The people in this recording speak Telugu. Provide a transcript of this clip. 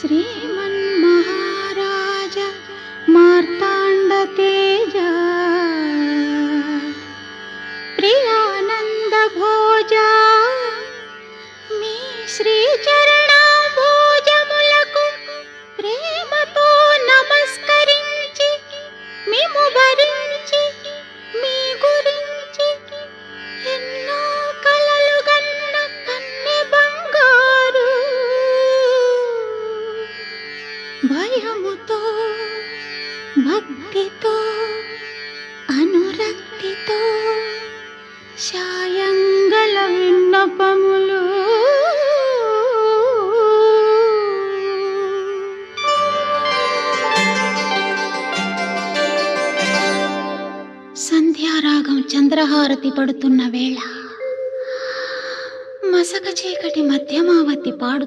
श्रीमन्महाराज मार्ताण्डतेजा। प्रियानन्दभोजा। श्रीचर భయముతో భక్తితో అనురక్తితో శాయంగల విన్నపములు. సంధ్యారాగం చంద్రహారతి పడుతున్న వేళ మసక చీకటి మధ్యమావతి పాడుతూ